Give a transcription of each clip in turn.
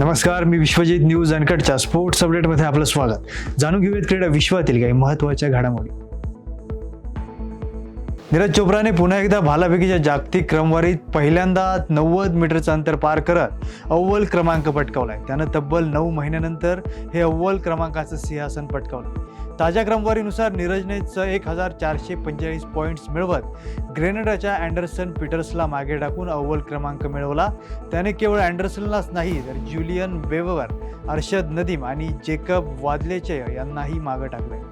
नमस्कार मी विश्वजित न्यूज अनकटच्या स्पोर्ट्स अपडेटमध्ये आपलं स्वागत. जाणून घेऊयात क्रीडा विश्वातील काही महत्त्वाच्या घडामोडी. नीरज चोप्राने पुन्हा एकदा भालाफेकीच्या जागतिक क्रमवारीत पहिल्यांदा नव्वद मीटरचं अंतर पार करत अव्वल क्रमांक पटकावलाय. त्यानं तब्बल नऊ महिन्यानंतर हे अव्वल क्रमांकाचं सिंहासन पटकावलं. ताज्या क्रमवारीनुसार नीरजनेचं च एक हजार चारशे पंचेचाळीस पॉईंट्स मिळवत ग्रेनेडाच्या अँडरसन पीटर्सला मागे टाकून अव्वल क्रमांक मिळवला. त्याने केवळ अँडरसनलाच नाही तर ज्युलियन बेवर अर्षद नदीम आणि जेकब वादलेचे यांनाही मागं टाकले.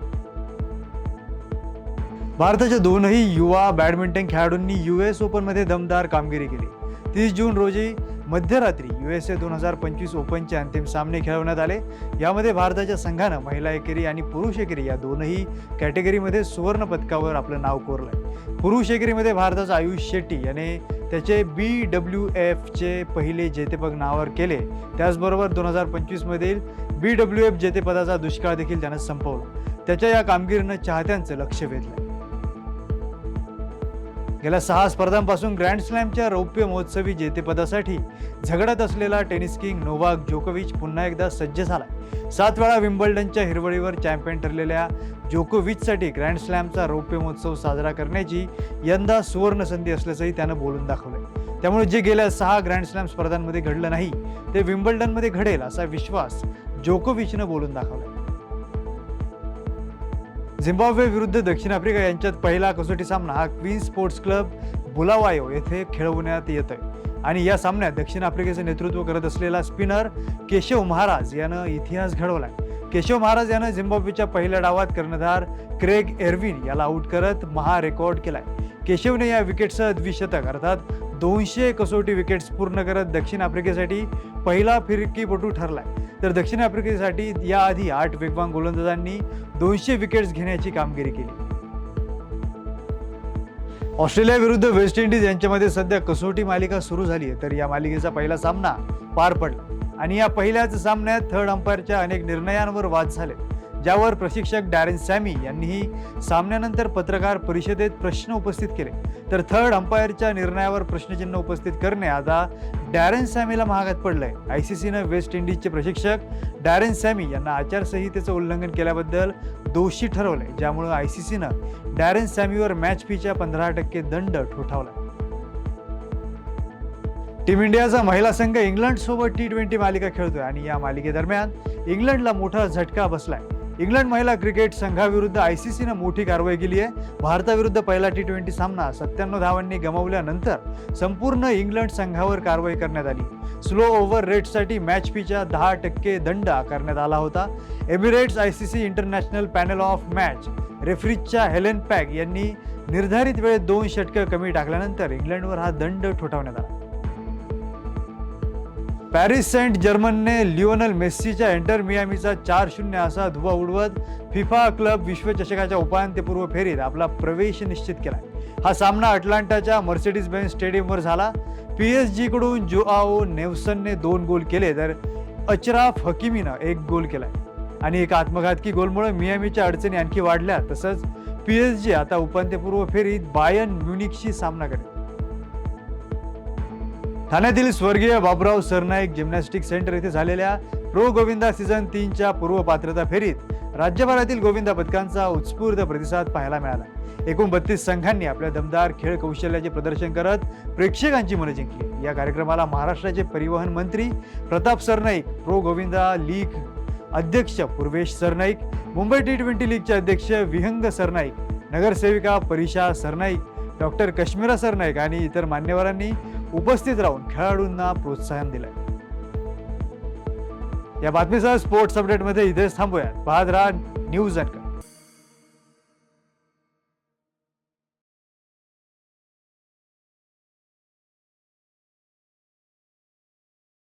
भारताच्या दोनही युवा बॅडमिंटन खेळाडूंनी यू एस ओपनमध्ये दमदार कामगिरी केली. तीस जून रोजी मध्यरात्री यू एस ए दोन हजार पंचवीस ओपनचे अंतिम सामने खेळवण्यात आले. यामध्ये भारताच्या संघानं महिला एकेरी आणि पुरुष एकेरी या दोनही कॅटेगरीमध्ये सुवर्ण पदकावर आपलं नाव कोरलंय. पुरुष एकेरीमध्ये भारताचा आयुष शेट्टी याने त्याचे बी डब्ल्यू एफचे पहिले जेतेपद नावावर केले. त्याचबरोबर दोन हजार पंचवीसमधील बी डब्ल्यू एफ जेतेपदाचा दुष्काळ देखील त्यानं संपवला. त्याच्या या कामगिरीनं चाहत्यांचं लक्ष वेधलं गेल्या सहा स्पर्धांपासून ग्रँड स्लॅमच्या रौप्य महोत्सवी जेतेपदासाठी झगडत असलेला टेनिस किंग नोवाक जोकोविच पुन्हा एकदा सज्ज झाला. सात वेळा विम्बल्डनच्या हिरवळीवर चॅम्पियन ठरलेल्या जोकोविचसाठी ग्रँड स्लॅमचा रौप्य महोत्सव साजरा करण्याची यंदा सुवर्ण संधी असल्याचंही त्यानं बोलून दाखवलंय. त्यामुळे जे गेल्या सहा ग्रँड स्लॅम स्पर्धांमध्ये घडलं नाही ते विम्बल्डनमध्ये घडेल असा विश्वास जोकोविचनं बोलून दाखवलाय. झिम्बाब्वे विरुद्ध दक्षिण आफ्रिका यांच्यात पहिला कसोटी सामना हा क्वीन स्पोर्ट्स क्लब बुलावायो येथे खेळवण्यात येत आहे आणि या सामन्यात दक्षिण आफ्रिकेचं नेतृत्व करत असलेला स्पिनर केशव महाराज यानं इतिहास घडवलाय. केशव महाराज यानं झिम्बाब्वेच्या पहिल्या डावात कर्णधार क्रेग एरविन याला आऊट करत महा रेकॉर्ड केलाय. केशवने या विकेटसह द्विशतक अर्थात दोनशे कसोटी विकेट्स पूर्ण करत दक्षिण आफ्रिकेसाठी पहिला फिरकीपटू ठरलाय. तर दक्षिण आफ्रिकेसाठी याआधी आठ वेगवान गोलंदाजांनी दोनशे विकेट्स घेण्याची कामगिरी केली. ऑस्ट्रेलिया विरुद्ध वेस्ट इंडिज यांच्यामध्ये सध्या कसोटी मालिका सुरू झाली आहे. तर या मालिकेचा पहिला सामना पार पडला आणि या पहिल्याच सामन्यात थर्ड अंपायरच्या अनेक निर्णयांवर वाद झाले. ज्यावर प्रशिक्षक डॅरेन सॅमी यांनीही सामन्यानंतर पत्रकार परिषदेत प्रश्न उपस्थित केले. तर थर्ड अंपायरच्या निर्णयावर प्रश्नचिन्ह उपस्थित करणे आता डॅरेन सॅमीला महागात पडलंय. आय सी सीनं वेस्ट इंडिजचे प्रशिक्षक डॅरेन सॅमी यांना आचारसंहितेचं उल्लंघन केल्याबद्दल दोषी ठरवलंय ज्यामुळे आय सी सीनं डॅरेन सॅमीवर मॅच फीच्या पंधरा टक्के दंड ठोठावला. टीम इंडियाचा महिला संघ इंग्लंडसोबत टी ट्वेंटी मालिका खेळतोय आणि या मालिकेदरम्यान इंग्लंडला मोठा झटका बसलाय. इंग्लंड महिला क्रिकेट संघाविरुद्ध आय सी सीनं मोठी कारवाई केली आहे. भारताविरुद्ध पहिला टी ट्वेंटी सामना सत्त्याण्णव धावांनी गमावल्यानंतर संपूर्ण इंग्लंड संघावर कारवाई करण्यात आली. स्लो ओव्हर रेटसाठी मॅच फीच्या दहा टक्के दंड आकारण्यात आला होता. Emirates I C C international panel of match रेफ्रीजच्या Helen पॅग यांनी निर्धारित वेळेत दोन षटकं कमी टाकल्यानंतर इंग्लंडवर हा दंड ठोठावण्यात आला. पॅरिस सेंट जर्मनने लिओनल मेस्सीच्या एंटर मियामीचा चार शून्य असा धुवा उडवत फिफा क्लब विश्वचषकाच्या उपांत्यपूर्व फेरीत आपला प्रवेश निश्चित केला. हा सामना अटलांटाच्या मर्सिडीज बेन स्टेडियमवर झाला. पी एस जीकडून जोआओ नेवसनने दोन गोल केले तर अचराफ हकीमीनं एक गोल केलाय. आणि एक आत्मघातकी गोलमुळे मियामीच्या अडचणी आणखी वाढल्या तसंच पी एस जी आता उपांत्यपूर्व फेरीत बायन म्युनिकशी सामना करेल. ठाण्यातील स्वर्गीय बाबुराव सरनाईक जिम्नॅस्टिक सेंटर येथे झालेल्या प्रो गोविंदा सीझन तीनच्या पूर्व पात्रता फेरीत राज्यभरातील गोविंदा पदकांचा उत्स्फूर्त प्रतिसाद पाहायला मिळाला. एकूण बत्तीस संघांनी आपल्या दमदार खेळ कौशल्याचे प्रदर्शन करत प्रेक्षकांची मनं जिंकली. या कार्यक्रमाला महाराष्ट्राचे परिवहन मंत्री प्रताप सरनाईक प्रो गोविंदा लीग अध्यक्ष पूर्वेश सरनाईक मुंबई टी ट्वेंटी लीगचे अध्यक्ष विहंग सरनाईक नगरसेविका परिषा सरनाईक डॉक्टर कश्मीरा सरनाईक आणि इतर मान्यवरांनी उपस्थित राहून खेळाडूंना प्रोत्साहन दिलंय. या बातमीसह स्पोर्ट्स अपडेटमध्ये इथेच थांबूयात. पाहत राहा न्यूज अँड